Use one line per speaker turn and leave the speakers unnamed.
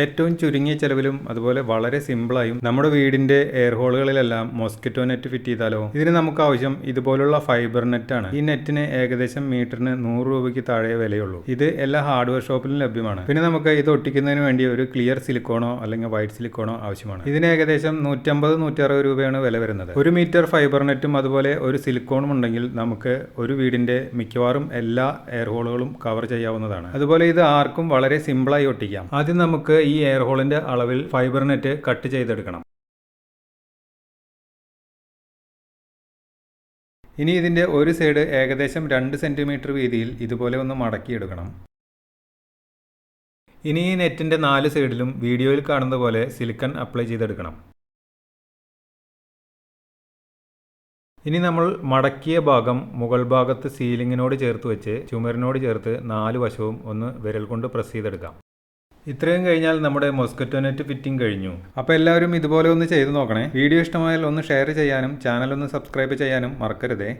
ഏറ്റവും ചുരുങ്ങിയ ചെലവിലും അതുപോലെ വളരെ സിമ്പിളായും നമ്മുടെ വീടിന്റെ എയർ ഹോളുകളിലെല്ലാം മോസ്കിറ്റോ നെറ്റ് ഫിറ്റ് ചെയ്താലോ? ഇതിന് നമുക്ക് ആവശ്യം ഇതുപോലുള്ള ഫൈബർ നെറ്റ് ആണ്. ഈ നെറ്റിന് ഏകദേശം മീറ്ററിന് നൂറ് രൂപയ്ക്ക് താഴെ വിലയുള്ളൂ. ഇത് എല്ലാ ഹാർഡ്വെയർ ഷോപ്പിലും ലഭ്യമാണ്. പിന്നെ നമുക്ക് ഇത് ഒട്ടിക്കുന്നതിന് വേണ്ടി ഒരു ക്ലിയർ സിലിക്കോണോ അല്ലെങ്കിൽ വൈറ്റ് സിലിക്കോണോ ആവശ്യമാണ്. ഇതിന് ഏകദേശം നൂറ്റമ്പത് നൂറ്ററുപത് രൂപയാണ് വില വരുന്നത്. ഒരു മീറ്റർ ഫൈബർ നെറ്റും അതുപോലെ ഒരു സിലിക്കോണും ഉണ്ടെങ്കിൽ നമുക്ക് ഒരു വീടിന്റെ മിക്കവാറും എല്ലാ എയർ ഹോളുകളും കവർ ചെയ്യാവുന്നതാണ്. അതുപോലെ ഇത് ആർക്കും വളരെ സിമ്പിളായി ഒട്ടിക്കാം. ആദ്യം നമുക്ക് ഈ എയർ ഹോളിന്റെ അളവിൽ ഫൈബർ നെറ്റ് കട്ട് ചെയ്തെടുക്കണം. ഇനി ഇതിന്റെ ഒരു സൈഡ് ഏകദേശം രണ്ട് സെന്റിമീറ്റർ വീതിയിൽ ഇതുപോലെ ഒന്ന് മടക്കിയെടുക്കണം. ഇനി ഈ നെറ്റിന്റെ നാല് സൈഡിലും വീഡിയോയിൽ കാണുന്ന പോലെ സിലിക്കൺ അപ്ലൈ ചെയ്തെടുക്കണം. ഇനി നമ്മൾ മടക്കിയ ഭാഗം മുകൾ ഭാഗത്ത് സീലിങ്ങിനോട് ചേർത്ത് വെച്ച് ചുമരിനോട് ചേർത്ത് നാല് വശവും ഒന്ന് വിരൽ കൊണ്ട് പ്രസ് ചെയ്തെടുക്കാം. ഇത്രയും കഴിഞ്ഞാൽ നമ്മുടെ മൊസ്കറ്റോ നെറ്റ് ഫിറ്റിംഗ് കഴിഞ്ഞു. അപ്പോൾ എല്ലാവരും ഇതുപോലെ ഒന്ന് ചെയ്തു നോക്കണേ. വീഡിയോ ഇഷ്ടമായാൽ ഒന്ന് ഷെയർ ചെയ്യാനും ചാനൽ ഒന്ന് സബ്സ്ക്രൈബ് ചെയ്യാനും മറക്കരുതേ.